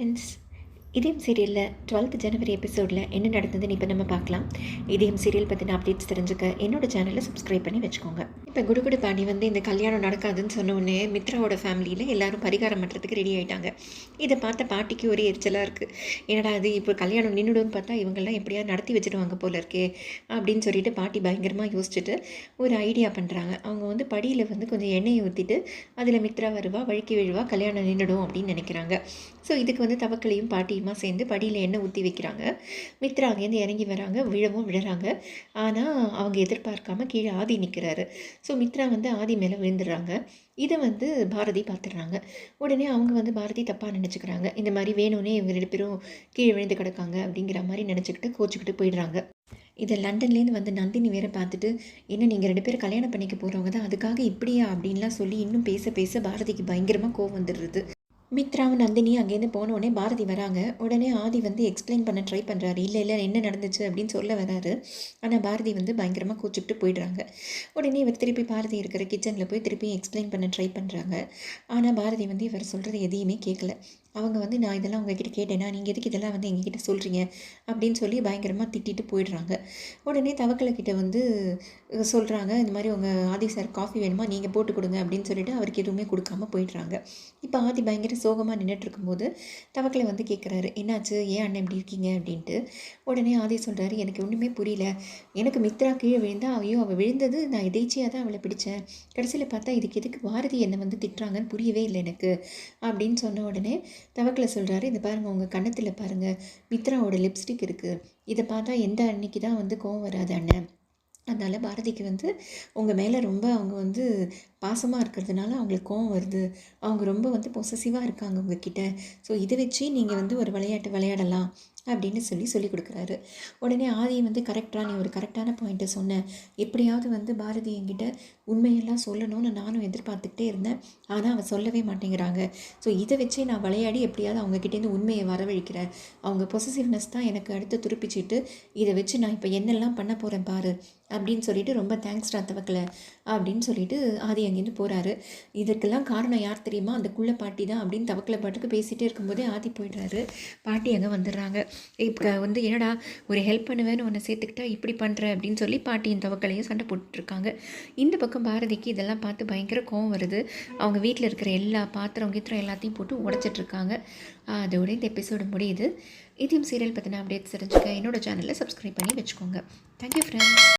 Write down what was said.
Friends இதயம் சீரியலில் twelfth ஜனவரி எபிசோடில் என்ன நடந்ததுன்னு இப்போ நம்ம பார்க்கலாம். இதயம் சீரியல் பற்றின அப்டேட்ஸ் தெரிஞ்சுக்க என்னோட சேனலை சப்ஸ்கிரைப் பண்ணி வச்சுக்கோங்க. இப்போ குடுகுடு பாண்டி வந்து இந்த கல்யாணம் நடக்காதுன்னு சொன்ன உடனே மித்ராவோட ஃபேமிலியில் எல்லாரும் பரிகாரம் பண்ணுறதுக்கு ரெடி ஆகிட்டாங்க இதை பார்த்த பாட்டிக்கு ஒரே எரிச்சலாக இருக்குது என்னடா அது இப்போ கல்யாணம் நின்றுடும்னு பார்த்தா இவங்கெல்லாம் எப்படியாவது நடத்தி வச்சுடுவாங்க போல இருக்கே அப்படின்னு சொல்லிட்டு பாட்டி பயங்கரமாக யோசிச்சுட்டு ஒரு ஐடியா பண்ணுறாங்க அவங்க வந்து படியில் வந்து கொஞ்சம் எண்ணெயை ஊற்றிட்டு அதில் மித்ரா வருவா வழுக்கி விழுவா கல்யாணம் நின்றுடும் அப்படின்னு நினைக்கிறாங்க. ஸோ இதுக்கு வந்து தவக்கலையும் பாட்டியுமா சேர்ந்து படியில் எண்ணெய் ஊற்றி வைக்கிறாங்க. மித்ரா அங்கேருந்து இறங்கி வராங்க விழவும் விழுறாங்க. ஆனால் அவங்க எதிர்பார்க்காம கீழே ஆதி நிற்கிறாரு ஸோ மித்ரா வந்து ஆதி மேலே விழுந்துடுறாங்க. இதை வந்து பாரதி பார்த்துடுறாங்க. உடனே அவங்க வந்து பாரதி தப்பாக நினச்சிக்கிறாங்க. இந்த மாதிரி வேணும்னே இவங்க ரெண்டு பேரும் கீழே விழுந்து கிடக்காங்க அப்படிங்கிற மாதிரி நினச்சிக்கிட்டு கோச்சிக்கிட்டு போயிடுறாங்க. இதை லண்டன்லேருந்து வந்து நந்தினி வேற பார்த்துட்டு என்ன நீங்கள் ரெண்டு பேரும் கல்யாணம் பண்ணிக்க போகிறவங்க தான் அதுக்காக இப்படியா? அப்படின்லாம் சொல்லி இன்னும் பேச பேச பாரதிக்கு பயங்கரமாக கோவம் வந்துடுறது. மித்ராவும் நந்தினி அங்கேருந்து போன உடனே பாரதி வராங்க. உடனே ஆதி வந்து எக்ஸ்பிளைன் பண்ண ட்ரை பண்ணுறாரு இல்லை இல்லை என்ன நடந்துச்சு அப்படின்னு சொல்ல வராரு. ஆனால் பாரதி வந்து பயங்கரமாக கூச்சிக்கிட்டு போயிடுறாங்க. உடனே இவர் திருப்பி பாரதி இருக்கிற கிச்சனில் போய் திருப்பி எக்ஸ்பிளைன் பண்ண ட்ரை பண்ணுறாங்க ஆனால் பாரதி வந்து இவர் சொல்கிறது எதையுமே கேட்கல அவங்க வந்து நான் இதெல்லாம் உங்ககிட்ட கேட்டேன்னா நீங்கள் எதுக்கு இதெல்லாம் வந்து எங்ககிட்ட சொல்கிறீங்க அப்படின்னு சொல்லி பயங்கரமாக திட்டிட்டு போயிடுறாங்க. உடனே தவக்கலை கிட்ட வந்து சொல்கிறாங்க இந்த மாதிரி உங்கள் ஆதி சார் காஃபி வேணுமா? நீங்கள் போட்டு கொடுங்க. அப்படின்னு சொல்லிட்டு அவருக்கு எதுவுமே கொடுக்காம போயிடுறாங்க. இப்போ ஆதி பயங்கர சோகமாக நின்றுட்டு இருக்கும்போது தவக்கலை வந்து கேட்குறாரு என்னாச்சு? ஏன் அண்ணன் இப்படி இருக்கீங்க? அப்படின்ட்டு. உடனே ஆதி சொல்கிறாரு எனக்கு ஒன்றுமே புரியல. எனக்கு மித்ரா கீழே விழுந்தா ஐயோ அவள் விழுந்தது நான் எதேச்சியாக தான் அவளை பிடிச்சேன். கடைசியில் பார்த்தா இதுக்கு எதுக்கு பாரதி என்னை வந்து திட்டுறாங்கன்னு புரியவே இல்லை எனக்கு. அப்படின்னு சொன்ன உடனே தவக்கில் சொல்கிறாரு இதை பாருங்கள் உங்கள் கன்னத்தில் பாருங்கள் மித்ராவோட லிப்ஸ்டிக் இருக்குது இதை பார்த்தா எந்த அன்னைக்கு தான் வந்து கோவம் வராது அண்ணன் அதனால் பாரதிக்கு வந்து உங்கள் மேலே ரொம்ப அவங்க வந்து பாசமாக இருக்கிறதுனால அவங்களுக்கு கோவம் வருது. அவங்க ரொம்ப வந்து பொசசிவாக இருக்காங்க உங்ககிட்ட. ஸோ இதை வச்சு நீங்கள் வந்து ஒரு விளையாட்டு விளையாடலாம். அப்படின்னு சொல்லி சொல்லி கொடுக்குறாரு. உடனே ஆதி வந்து கரெக்டாக நீ ஒரு கரெக்டான பாயிண்ட்டை சொன்னேன் எப்படியாவது வந்து பாரதி என்கிட்ட உண்மையெல்லாம் சொல்லணும்னு நானும் எதிர்பார்த்துக்கிட்டே இருந்தேன். ஆனால் அவள் சொல்லவே மாட்டேங்கிறாங்க. ஸோ இதை வச்சே நான் விளையாடி எப்படியாவது அவங்கக்கிட்டேருந்து உண்மையை வரவழிக்கிறேன். அவங்க பொசசிவ்னஸ் தான் எனக்கு அடுத்து துருப்பிச்சிட்டு இதை வச்சு நான் இப்போ என்னெல்லாம் பண்ண போகிறேன் பாரு. அப்படின்னு சொல்லிட்டு ரொம்ப தேங்க்ஸ்டா தவக்கலை அப்படின்னு சொல்லிட்டு ஆதி அங்கேருந்து போகிறாரு இதற்கெல்லாம் காரணம் யார் தெரியுமா? அந்த குள்ள பாட்டி தான் அப்படின்னு தவக்கலை பாட்டுக்கு பேசிகிட்டே இருக்கும்போதே ஆதி போயிடுறாரு. பாட்டி அங்கே வந்துடுறாங்க. இப்போ வந்து என்னடா ஒரு ஹெல்ப் பண்ணுவேன்னு உன்னை சேர்த்துக்கிட்டா இப்படி பண்ணுற அப்படின்னு சொல்லி பாட்டியின் தவக்கலையும் சண்டை போட்டுட்ருக்காங்க. இந்த பக்கம் பாரதிக்கு இதெல்லாம் பார்த்து பயங்கர கோவம் வருது. அவங்க வீட்டில் இருக்கிற எல்லா பாத்திரம் கீத்திரம் எல்லாத்தையும் போட்டு உடச்சிட்ருக்காங்க. அதோட இந்த எபிசோடு முடியுது. இதையும் சீரியல் பற்றின அப்டேட்ஸ் தெரிஞ்சுக்க என்னோடய சேனலில் சப்ஸ்கிரைப் பண்ணி வச்சுக்கோங்க. Thank you friends